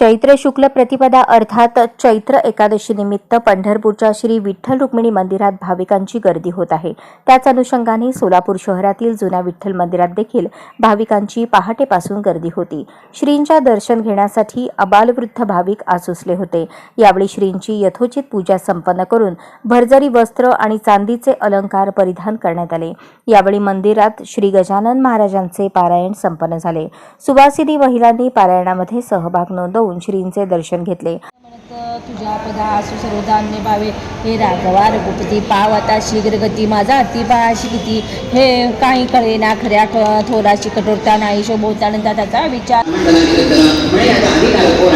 चैत्र शुक्ल प्रतिपदा अर्थात चैत्र एकादशी निमित्त पंढरपूरच्या श्री विठ्ठल रुक्मिणी मंदिरात भाविकांची गर्दी होत आहे. त्याच अनुषंगाने सोलापूर शहरातील जुन्या विठ्ठल मंदिरात देखील भाविकांची पहाटेपासून गर्दी होती. श्रींच्या दर्शन घेण्यासाठी अबालवृद्ध भाविक आसुसले होते. यावेळी श्रींची यथोचित पूजा संपन्न करून भरजरी वस्त्र आणि चांदीचे अलंकार परिधान करण्यात आले. यावेळी मंदिरात श्री गजानन महाराजांचे पारायण संपन्न झाले. सुवासिनी महिलांनी पारायणामध्ये सहभाग नोंदवून श्रींचे दर्शन घेतले. म्हणत तुझ्या पदा असू सर्व धान्य भावे. हे राघवा रघुपती पाव आता शीघ्र गती. माझा अति पाशी किती. हे काही कळे ना खऱ्या थोराशी कठोरता नाही शोभवतानंदा त्याचा विचार म्हणे आता अधिकार कोण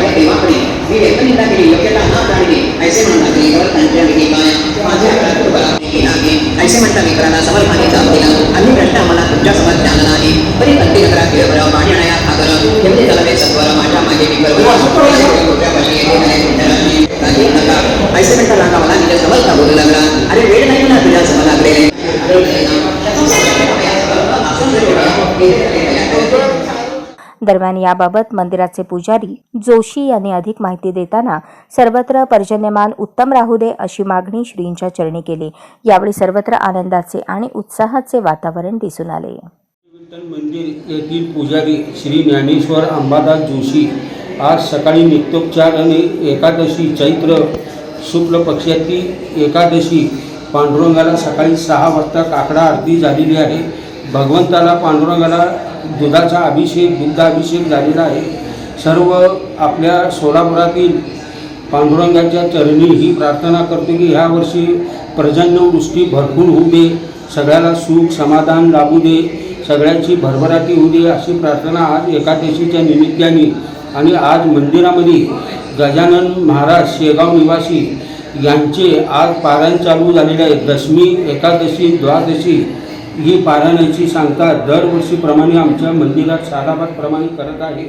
दरम्यान याबाबत मंदिराचे पुजारी जोशी यांनी अधिक माहिती देताना सर्वत्र पर्जन्यमान उत्तम राहू दे अशी मागणी श्रींच्या चरणी केली. यावेळी सर्वत्र आनंदाचे आणि उत्साहाचे वातावरण दिसून आले. मंदिर येथील पुजारी श्री ज्ञानेश्वर अंबादास जोशी आज सकाळी नित्योपचार आणि एकादशी चैत्र शुक्ल पक्षातील एकादशी पांडुरंगाला सकाळी सहा वाजता काकडा आरती झालेली आहे. भगवंताला पांडुरंगाला दुधाचा अभिषेक दुग्धाभिषेक झालेला आहे. सर्व आपल्या सोलापुरातील पांडुरंगाच्या चरणी ही प्रार्थना करतो की ह्या वर्षी भरपूर होऊ दे सगळ्याला सुख समाधान लाभू दे सगळ्यांची भरभराटी होऊ दे अशी प्रार्थना आज एकादशीच्या निमित्ताने आणि आज मंदिरामध्ये गजानन महाराज शेगाव निवासी यांचे आज पारायण चालू झालेले आहे. दशमी एकादशी द्वादशी ही पारायणाची सांगता दरवर्षीप्रमाणे आमच्या मंदिरात साराभातप्रमाणे करत आहे.